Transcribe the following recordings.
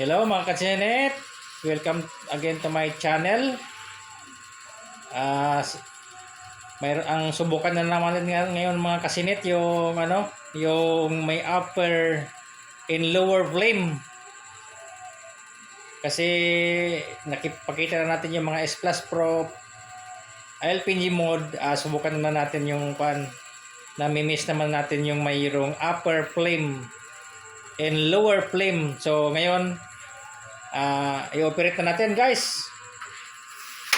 Hello mga katsinet! Welcome again to my channel. S- mayroon ang subukan na naman ngayon mga kasinit yung ano, yung may upper and lower flame. Kasi nakipakita na natin yung mga S Plus Pro LPG mode, ah, subukan na natin yung pan nami-miss naman natin yung mayroong upper flame and lower flame. So ngayon, ah i-operate na natin guys.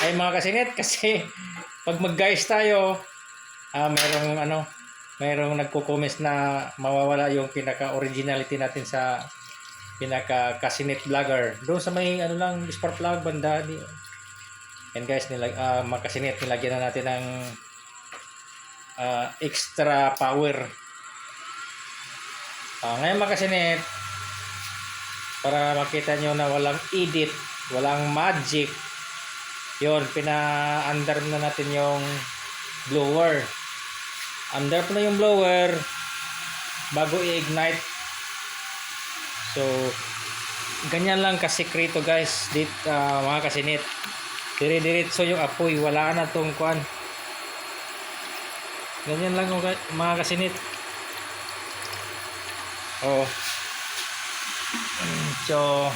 Ay mga kasinit kasi pag mag-guys tayo, ah mayroong ano, mayroong nagko-comments na mawawala yung pinaka-originality natin sa pinaka-kasinit vlogger. Doon sa may ano lang, spark plug banda. Di, yan guys, nilag, ah mga kasinit, nilagyan na natin ng ah, extra power. Ah, ngayon mga kasinit, para makita nyo na walang edit, walang magic. Yun, pina-under na natin yung blower. Under po na yung blower bago i-ignite. So, ganyan lang kasikreto guys, dit ah, mga kasinit. Dire-diretso yung apoy, wala na tong kuan. Ganyan lang mga kasinit. Oh. So,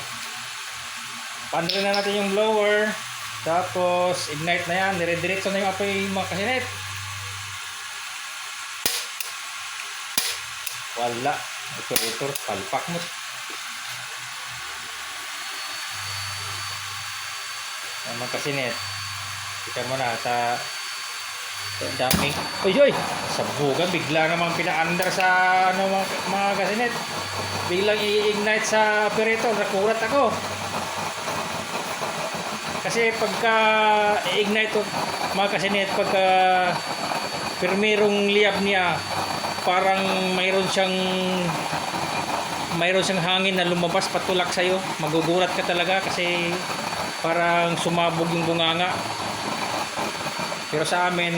pandrin na natin yung blower. Tapos, ignite na yan. Dire-diretso na yung apoy mga kasinit. Wala. Ito. Palpak mo. Yan mga kasinit. Kita mo na. Sa daming uy uy! Sabugan bigla namang pina-under sa ano mga, mga kasinit biglang i-ignite sa operator nakulat ako. Kasi pagka i-ignite to mga kasinit pagka pirmirong liyab niya parang mayroon siyang mayroon siyang hangin na lumabas patulak sa'yo. Magugulat ka talaga kasi parang sumabog yung bunganga pero sa amin,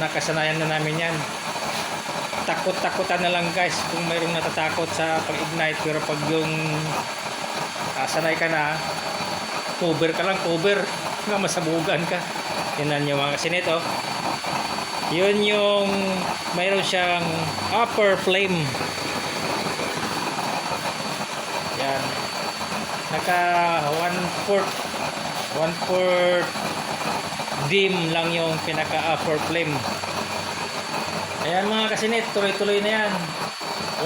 nakasanayan na namin yan. Takot-takutan na lang guys kung mayroong natatakot sa pag-ignite. Pero pag yung ah, sanay ka na, cover ka lang, cover. Nga masabugan ka. Yan yung mga kasinito. Yun yung mayroon siyang upper flame. Yan. Naka 1/4 1/4 dim lang yung pinaka upper flame ayan mga kasinit tuloy-tuloy na yan.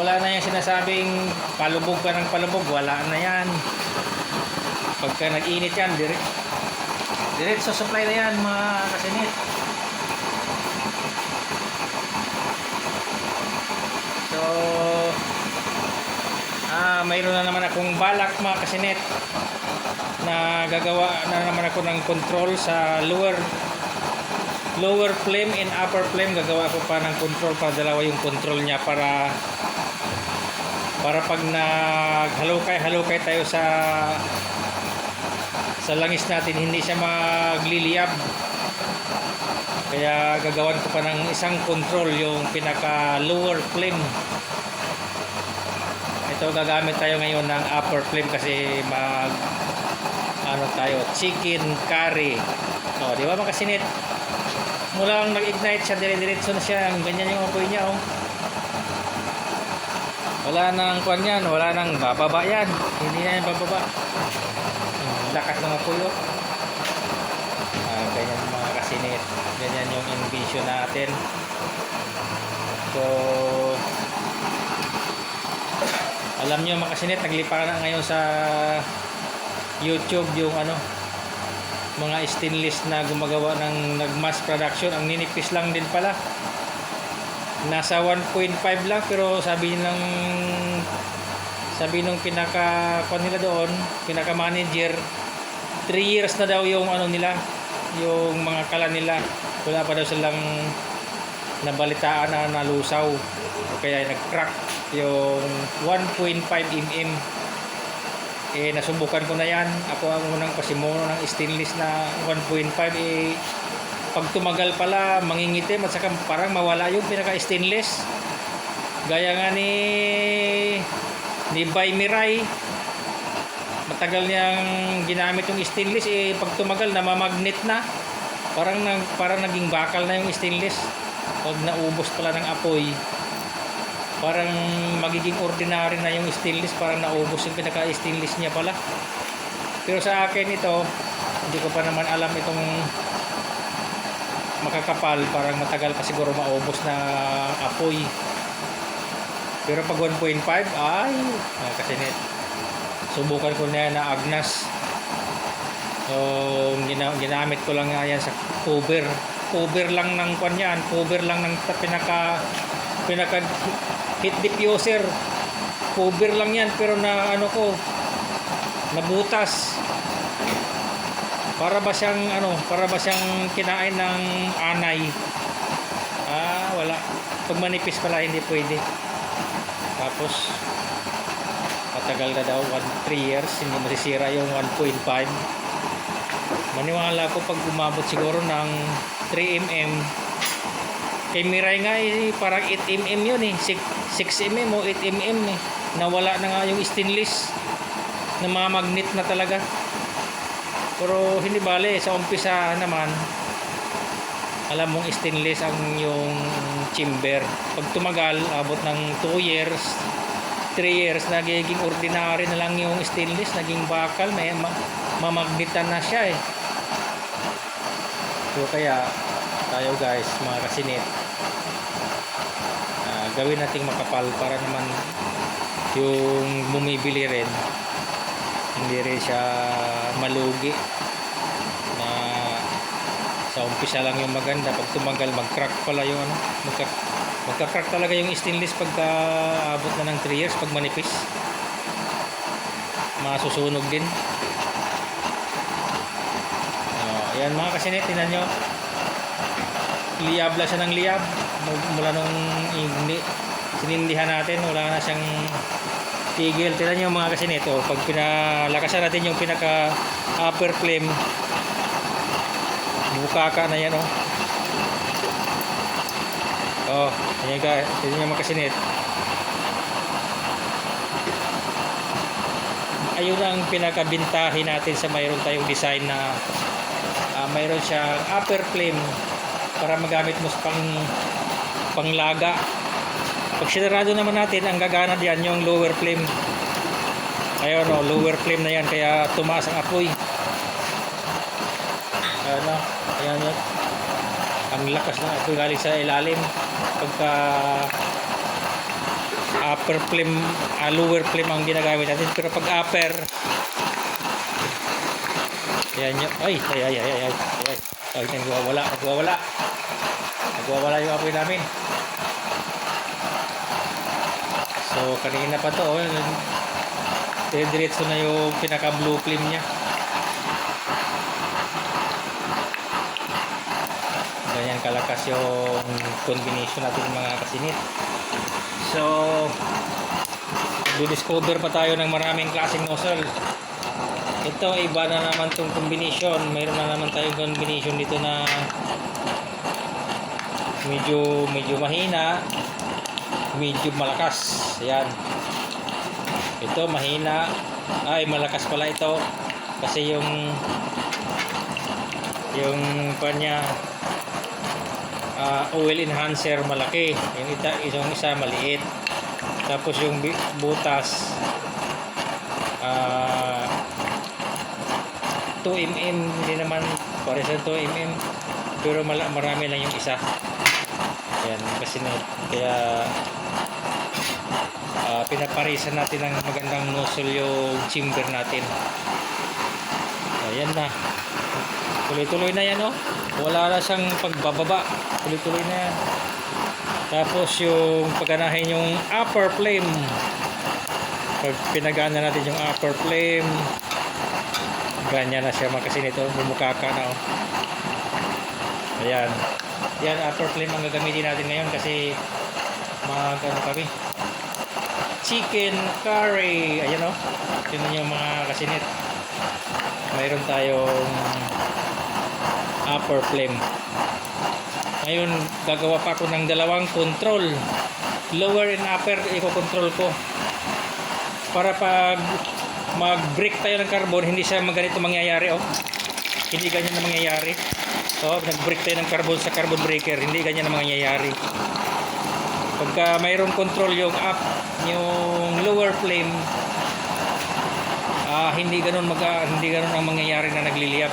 Wala na yung sinasabing palubog ka ng palubog wala na yan. Pagka nag-init yan direct diretso supply na yan mga kasinit. So ah mayroon na naman akong balak mga kasinit na gagawa na naman ako ng control sa lower lower flame and upper flame. Gagawa ko pa ng control para dalawa yung control niya para para pag naghalukay halukay tayo sa sa langis natin hindi siya magliliyab. Kaya gagawan ko pa ng isang control yung pinaka lower flame. Ito gagamit tayo ngayon ng upper flame kasi mag ano tayo, chicken curry. O, di ba mga kasinit? Mula ang nag-ignite siya, dire-diretso na siya. Ang ganyan yung apoy niya, oh. Wala nang kuan yan, wala nang bababa yan. Hindi na yan bababa. Lakas ng apoy, oh. Ah, ganyan mga kasinit. Ganyan yung envision natin. So, alam niyo mga kasinit, naglipa na ngayon sa YouTube yung ano mga stainless na gumagawa ng nag-mass production. Ang ninipis lang din pala. Nasa 1.5 lang pero sabi ng sabi nung pinaka kung nila doon pinaka manager 3 years na daw yung ano nila yung mga kala nila. Wala pa daw silang nabalitaan na nalusaw. Kaya nag-crack yung 1.5 mm eh nasubukan ko na yan. Ako ang unang pasimono ng stainless na 1.5 eh pag tumagal pala mangingitim at saka parang mawala yung pinaka stainless gaya nga ni ni Bay Mirai. Matagal niyang ginamit yung stainless. Eh pag tumagal namamagnet na. Parang parang naging bakal na yung stainless. Pag naubos pala ng apoy parang magiging ordinary na yung stainless parang naubos yung pinaka stainless niya pala. Pero sa akin ito hindi ko pa naman alam itong makakapal. Parang matagal pa siguro maubos na apoy. Pero pag 1.5 ay kasi net subukan ko na na agnas so gina, ginamit ko lang yan sa cover. Cover lang ng kwan yan. Cover lang ng pinaka pinaka heat diffuser. Cover lang yan pero na ano ko nabutas. Para ba siyang ano para ba siyang kinain ng anay? Ah wala. Pag manipis pala hindi pwede. Tapos matagal na daw 1 3 years hindi masisira yung 1.5 maniwala ko pag umabot siguro ng 3mm kay Mirai nga eh, parang 8mm yun eh. 6, 6mm o 8mm eh. Nawala na nga yung stainless namamagnet na talaga. Pero hindi bale sa umpisa naman alam mong stainless ang yung chamber. Pag tumagal abot ng 2 years 3 years nagiging ordinary na lang yung stainless naging bakal may ma- mamagnetan na siya eh. So kaya tayo guys mga kasinit gawin nating makapal para naman yung bumibili rin hindi rin siya malugi na sa umpisa lang yung maganda. Pag tumagal mag-crack pala yung ano magka, magka-crack talaga yung stainless pagka abot na ng 3 years pag manipis. Masusunog din. Oh, yan mga kasinit tinan nyo. Liyab lang siya ng liyab. Mul- mula nung ini, sinindihan natin wala na siyang tigil. Tinan nyo mga kasinit oh, pag pinalakasan natin yung pinaka upper flame bukaka na yan oh. Oh ayan ka tinan nyo mga kasinit ayun ang pinakabintahin natin sa mayroon tayong design na ah, mayroon siyang upper flame para magamit mo sa pang panglaga. Pag sinarado naman natin, ang gagana diyan yung lower flame. Ayun oh, lower flame na yan kaya tumaas ang apoy. Ayun oh, ayan yun. Ang lakas ng apoy galing sa ilalim. Pagka upper flame, uh, lower flame ang ginagamit natin. Pero pag upper, ayan yun. Ay, ay, ay, ay, ay, ay. ay. Ay, nagwawala, nagwawala. Nagwawala yung apoy namin. So kanina pa to oh, diretso na yung pinaka blue flame niya. Ganyan kalakas yung combination natin mga kasinit. So discover pa tayo ng maraming klaseng nozzle. Ito iba na naman tong combination. Mayroon na naman tayong combination dito na medyo medyo mahina medyo malakas. Yan ito mahina. Ay malakas pala ito. Kasi yung yung kanya ah, oil enhancer malaki. Yung ita, yung isa maliit. Tapos yung butas ah 2mm hindi naman pare sa 2mm pero mala, marami lang yung isa. Yan kasi na, kaya ah, pinaparisan natin ng magandang nozzle yung chamber natin. Ayan na. Tuloy-tuloy na yan oh. Wala na siyang pagbababa. Tuloy-tuloy na yan. Tapos yung paganahin yung upper flame. Pag pinagana natin yung upper flame ganyan na siya kasi nito bumukaka na oh. Ayan. Yan upper flame ang gagamitin natin ngayon kasi mag ano kami chicken curry ayan oh tingnan nyo mga kasinit mayroon tayong upper flame ngayon gagawa pa ako ng dalawang control lower and upper i-control ko para pag mag-break tayo ng carbon, hindi siya maganito mangyayari, oh. Hindi ganyan na mangyayari. So, nag-break tayo ng carbon sa carbon breaker, hindi ganyan na mangyayari. Pagka mayroong control yung up, yung lower flame, ah hindi ganun mag ah, hindi ganun ang mangyayari na nagliliyab.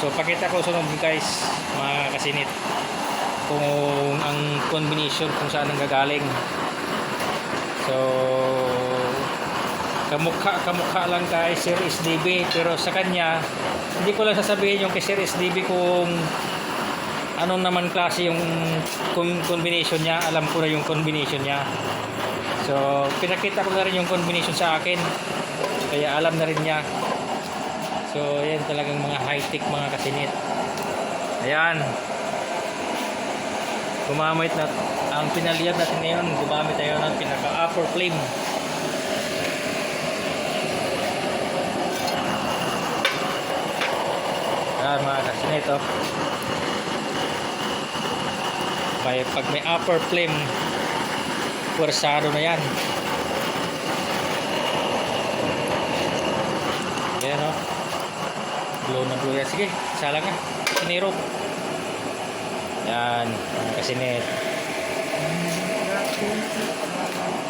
So, pakita ko sunod guys, mga kasinit, kung ang combination kung saan ang gagaling. So, kamukha kamukha lang kay Sir SDB pero sa kanya hindi ko lang sasabihin yung kay Sir SDB kung anong naman klase yung combination niya alam ko na yung combination niya so pinakita ko na rin yung combination sa akin. Kaya alam na rin niya. So yan talagang mga high tech mga kasinit. Ayan. Gumamit na ang pinaliyab natin ngayon. Gumamit tayo ng pinaka upper flame. Ayan mga kasinito. May, pag may upper flame, puwersado na yan. Ayan o. Blow na blow yan. Sige, isa lang ka. Siniro. Yan, mga kasinit.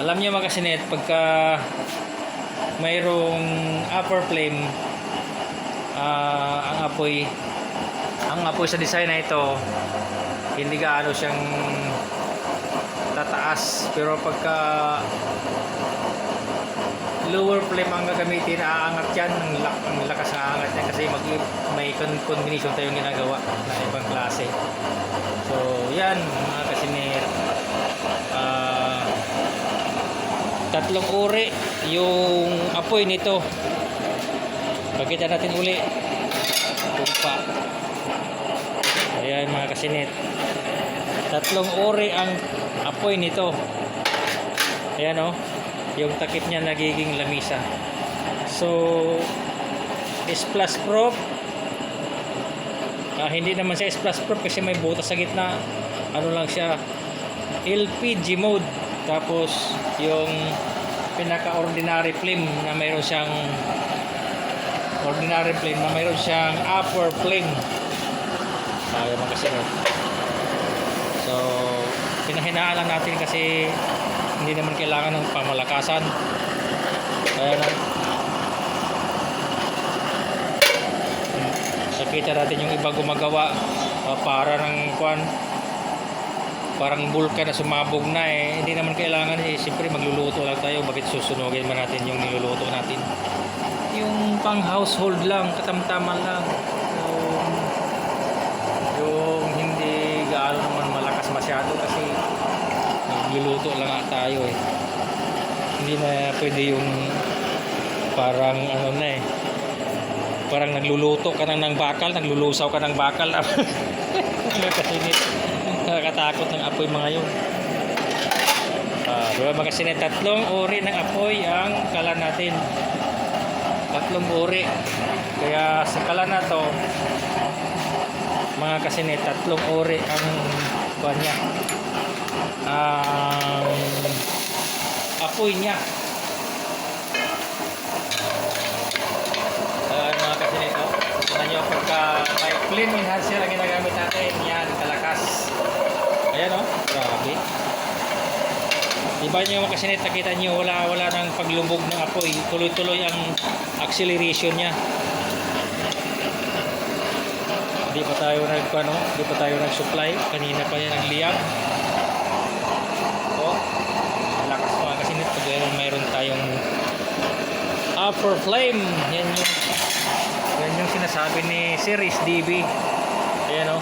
Alam niyo mga kasinit, pagka mayroong upper flame, ah, ang apoy ang apoy sa design na ito hindi gaano siyang tataas pero pagka lower flame ang gagamitin aangat yan ang, lak ang lakas ng aangat yan kasi mag may combination tayong ginagawa na ibang klase so yan mga kasinir ah tatlong uri yung apoy nito Pagkita natin uli. Tumpa. Ayan mga kasinit. Tatlong uri ang apoy nito. Ayan o. Oh, yung takip niya nagiging lamisa. So, S Plus Pro. Ah, hindi naman siya S Plus Pro kasi may butas sa gitna. Ano lang siya. LPG mode. Tapos, yung pinaka-ordinary flame na mayroon siyang ordinary flame na mayroon siyang upper flame tayo mga kasinod so pinahinaan lang natin kasi hindi naman kailangan ng pamalakasan. Kaya na nakita natin yung iba gumagawa. Uh, para ng kwan. Parang bulkan na sumabog na eh. Hindi naman kailangan eh. Siyempre magluluto lang tayo. Bakit susunugin man natin yung niluluto natin? Yung pang household lang, katamtaman lang. Yung, yung hindi gaano naman malakas masyado kasi nagluluto lang tayo eh. Hindi na pwede yung parang ano na eh. Parang nagluluto ka ng, ng bakal, naglulusaw ka ng bakal. Nakakatakot ng apoy mga yun. Ah, diba mga kasinit, tatlong uri ng apoy ang kala natin tatlong uri kaya sa kala na to mga kasinit tatlong uri ang kuha niya ang apoy niya uh, mga kasinit oh. tignan nyo pagka may flame enhancer ang ginagamit natin yan kalakas ayan oh grabe Diba nyo mga kasinit, nakita nyo wala, wala nang paglubog ng apoy. Tuloy-tuloy ang acceleration niya. Hindi pa tayo nag, ano, hindi pa tayo nag-supply. Kanina pa yan nagliyab. O, lakas mga kasinit. Pag mayroon, tayong upper flame. Yan yung, yan yung sinasabi ni Series DB. Ayan o.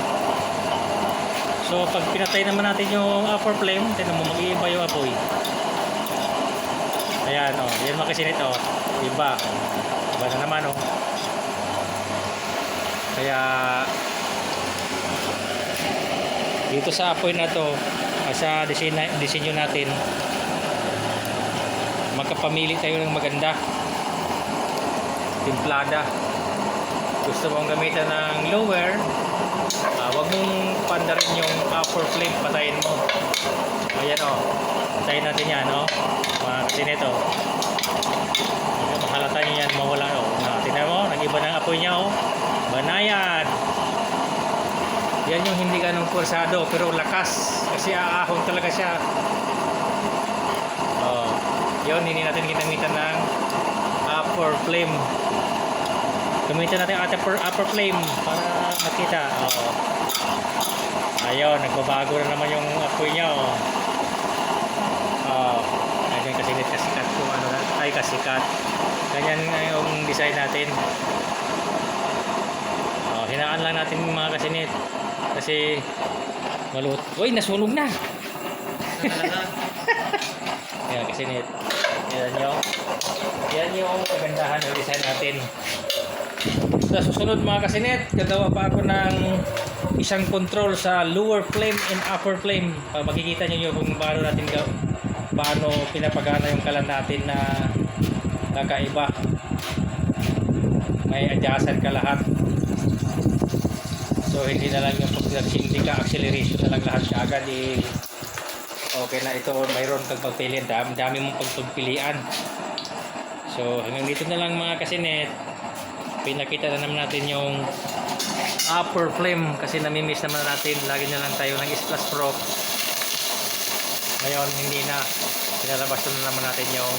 So pag pinatay naman natin yung upper flame, tingnan mo mag-iiba yung apoy. Ayan oh, yan mga kasinit oh. Iba. Iba na naman oh. Kaya dito sa apoy na to, sa disenyo, disenyo natin, magkapamili tayo ng maganda. Timplada. Gusto mong gamitan ng lower, Ah, wag mong pandarin yung upper flame, patayin mo. Ayan o. Oh. Patayin natin yan, no? Mga kasi nito. mahalata niyo yan mawala oh. Na, tingnan mo, nag-iba ng apoy niya oh. Banayan. Yan yung hindi ganong pursado pero lakas kasi aahon talaga siya. Yun, hindi natin ginamitan ng upper flame. Gamitan natin ang upper, upper flame para makita. Oh. Ayun, nagbabago na naman yung apoy niya oh. Oh. Ganyan kasi kasikat kung ano na, ay kasikat. Ganyan nga yung design natin. Oh, hinaan lang natin yung mga kasinit. Kasi malut. Uy, nasunog na. Yan, kasinit. Yan yung yan yung kagandahan ng design natin. Sa susunod mga kasinit, gagawa pa ako ng isang control sa lower flame and upper flame. Pa makikita niyo kung paano natin ga paano pinapagana yung kalan natin na kakaiba. May adjustan ka lahat. So hindi na lang yung pag hindi ka acceleration na lang lahat kaagad eh okay na ito mayroon kang pagpili dami, dami mong pagpagpilian. So hanggang dito na lang mga kasinet pinakita na naman natin yung upper flame kasi namimiss naman natin. Lagi na lang tayo ng Splash Pro ngayon hindi na. Pinalabas na naman natin yung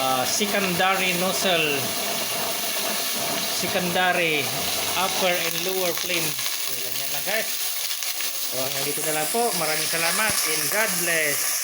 ah, secondary nozzle. Secondary upper and lower flame. So, ganyan lang guys so hanggang dito na lang po. Maraming salamat and God bless